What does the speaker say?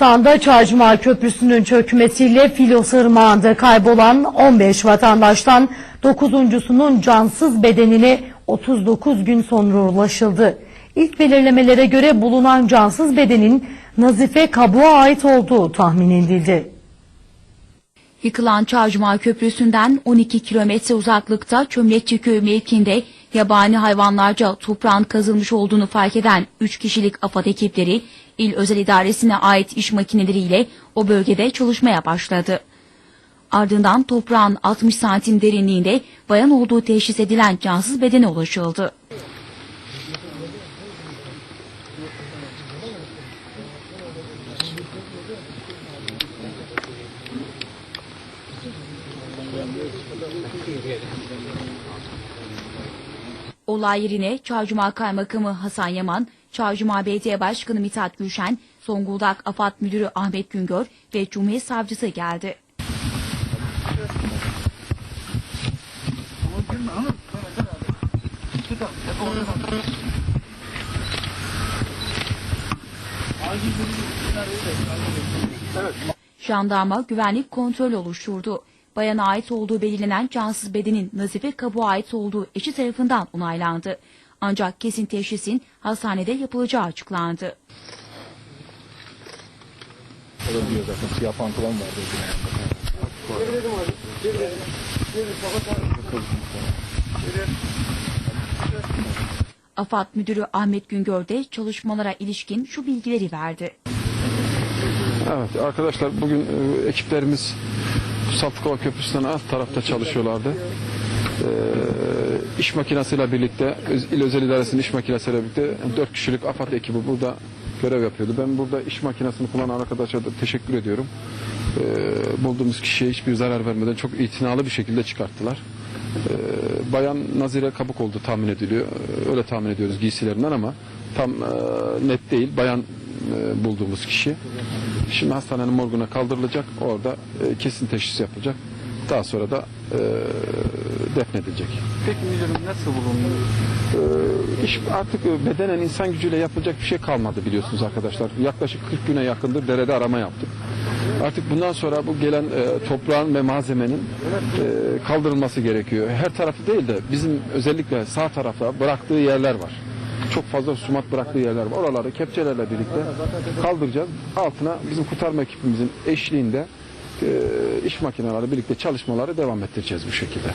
Nisan'da Çaycuma Köprüsü'nün çökmesiyle Filos Irmağı'nda kaybolan 15 vatandaştan 9.sunun cansız bedenine 39 gün sonra ulaşıldı. İlk belirlemelere göre bulunan cansız bedenin Nazife Kabuğa ait olduğu tahmin edildi. Yıkılan Çarşıma Köprüsü'nden 12 kilometre uzaklıkta Çömlekçiköy mevkiinde yabani hayvanlarca toprağın kazılmış olduğunu fark eden 3 kişilik AFAD ekipleri il özel idaresine ait iş makineleriyle o bölgede çalışmaya başladı. Ardından toprağın 60 santim derinliğinde bayan olduğu teşhis edilen cansız bedene ulaşıldı. Olay yerine Çarşıma Kaymakamı Hasan Yaman, Çarşıma Belediye Başkanı Mithat Gülşen, Zonguldak AFAD Müdürü Ahmet Güngör ve Cumhuriyet Savcısı geldi. Jandarma güvenlik kontrol oluşturdu. Bayana ait olduğu belirlenen cansız bedenin Nazife Kabuğa ait olduğu eşi tarafından onaylandı. Ancak kesin teşhisin hastanede yapılacağı açıklandı. O da diyor zaten siyah pantolon vardı. AFAD Müdürü Ahmet Güngör de çalışmalara ilişkin şu bilgileri verdi. Evet arkadaşlar bugün e, ekiplerimiz Saflıkova Köprüsü'nden alt tarafta çalışıyorlardı. E, iş makinesiyle birlikte, il özel idaresinin iş makinesiyle birlikte 4 kişilik AFAD ekibi burada görev yapıyordu. Ben burada iş makinesini kullanan arkadaşlara da teşekkür ediyorum. E, bulduğumuz kişiye hiçbir zarar vermeden çok itinalı bir şekilde çıkarttılar. E, bayan Nazire Kabuk oldu tahmin ediliyor. E, öyle tahmin ediyoruz giysilerinden ama tam e, net değil. Bayan e, bulduğumuz kişi. Şimdi hastanenin morguna kaldırılacak. Orada e, kesin teşhis yapılacak. Daha sonra da e, defnedilecek. Peki müdürüm nasıl bulundu? E, iş artık bedenen insan gücüyle yapılacak bir şey kalmadı biliyorsunuz arkadaşlar. Yaklaşık 40 güne yakındır derede arama yaptık. Artık bundan sonra bu gelen e, toprağın ve malzemenin e, kaldırılması gerekiyor. Her tarafı değil de bizim özellikle sağ tarafta bıraktığı yerler var. Çok fazla sumat bıraktığı yerler var. Oraları kepçelerle birlikte kaldıracağız. Altına bizim kurtarma ekibimizin eşliğinde e, iş makineleri birlikte çalışmaları devam ettireceğiz bu şekilde.